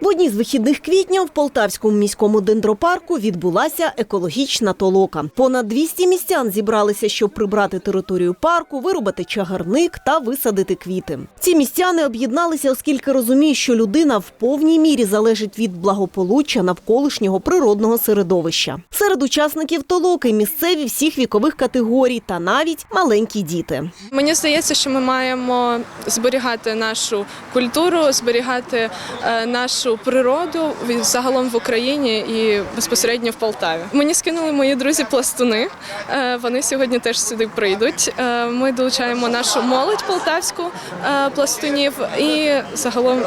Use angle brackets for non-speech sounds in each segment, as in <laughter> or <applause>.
В одній з вихідних квітня в Полтавському міському дендропарку відбулася екологічна толока. Понад 200 містян зібралися, щоб прибрати територію парку, вирубати чагарник та висадити квіти. Ці містяни об'єдналися, оскільки розуміють, що людина в повній мірі залежить від благополуччя навколишнього природного середовища. Серед учасників толоки місцеві всіх вікових категорій та навіть маленькі діти. Мені здається, що ми маємо зберігати нашу культуру, зберігати е, нашу природу загалом в Україні і безпосередньо в Полтаві. Мені скинули мої друзі пластуни. Е, Вони сьогодні теж сюди прийдуть. Е, Ми долучаємо нашу молодь полтавську е, пластунів, і загалом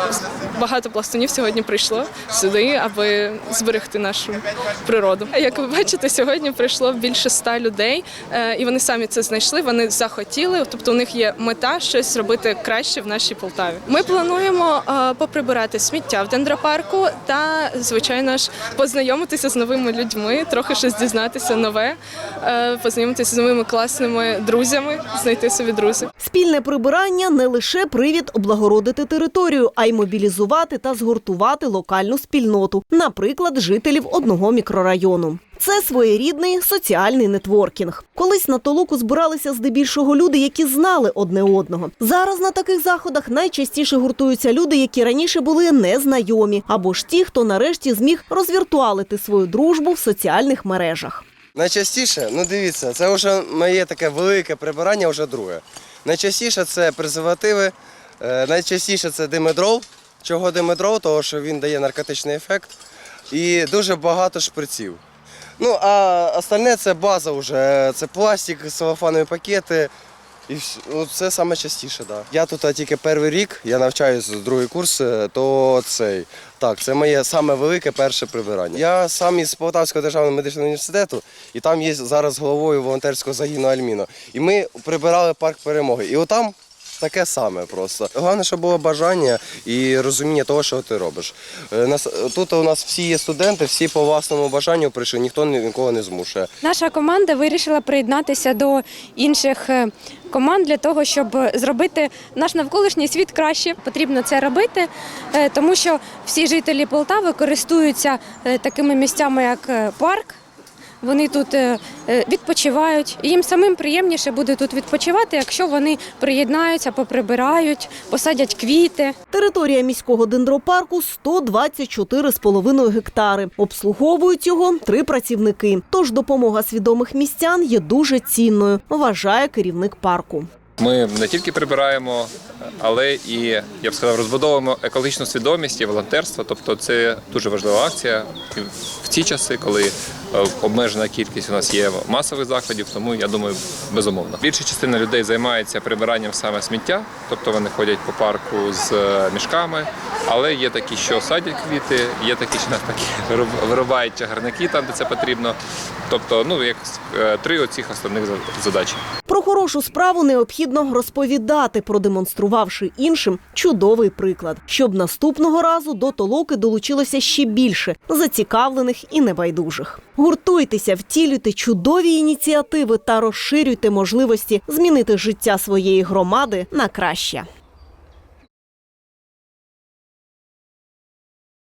багато пластунів сьогодні прийшло сюди, аби зберегти нашу природу. Як ви бачите, сьогодні прийшло більше ста людей, і вони самі це знайшли. Вони захотіли, тобто у них є мета щось зробити краще в нашій Полтаві. Ми плануємо поприбирати сміття в дендропарку та, звичайно ж, познайомитися з новими людьми, трохи щось дізнатися нове, е, познайомитися з новими класними друзями, знайти собі друзів. Спільне прибирання не лише привід облагородити територію, а й мобілізувати та згуртувати локальну спільноту, наприклад, жителів одного мікрорайону. Це своєрідний соціальний нетворкінг. Колись на толоку збиралися здебільшого люди, які знали одне одного. Зараз на таких заходах найчастіше гуртуються люди, які раніше були незнайомі, або ж ті, хто нарешті зміг розвіртуалити свою дружбу в соціальних мережах. Найчастіше, ну дивіться, це вже моє таке велике прибирання, вже друге. Найчастіше це презервативи, е, найчастіше це димедрол. Чого димедрол? Тому що він дає наркотичний ефект. І дуже багато шприців. Ну, а остальне це база вже. Це пластик, целофанові пакети. І вс- ну, це саме частіше. Да. Я тут а, тільки перший рік, я навчаюся другий курс, то цей. Так, це моє саме велике перше прибирання. Я сам із Полтавського державного медичного університету, і там є зараз головою волонтерського загіну Альміно. І ми прибирали парк перемоги. І отам таке саме просто. Головне, щоб було бажання і розуміння того, що ти робиш. Е, нас- Тут у нас всі є студенти, всі по власному бажанню прийшли, ніхто ні- нікого не змушує. Наша команда вирішила приєднатися до інших е, команд для того, щоб зробити наш навколишній світ краще. Потрібно це робити, е, тому що всі жителі Полтави користуються такими місцями, як парк. Вони тут е, е, відпочивають. Їм самим приємніше буде тут відпочивати, якщо вони приєднаються, поприбирають, посадять квіти. Територія міського дендропарку 124,5 гектари. Обслуговують його три працівники. Тож допомога свідомих містян є дуже цінною, вважає керівник парку. Ми не тільки прибираємо, але і я б сказав, розбудовуємо екологічну свідомість і волонтерство. Тобто, це дуже важлива акція в ці часи, коли е, обмежена кількість у нас є масових заходів. Тому я думаю, безумовно. Більша частина людей займається прибиранням саме сміття, тобто вони ходять по парку з е, мішками. Але є такі, що садять квіти, є такі, що <laughs> навпаки вируб- вирубають чагарники там, де це потрібно. Тобто, ну як е, три оцих основних за- задачі. Хорошу справу необхідно розповідати, продемонструвавши іншим чудовий приклад, щоб наступного разу до толоки долучилося ще більше зацікавлених і небайдужих. Гуртуйтеся, втілюйте чудові ініціативи та розширюйте можливості змінити життя своєї громади на краще.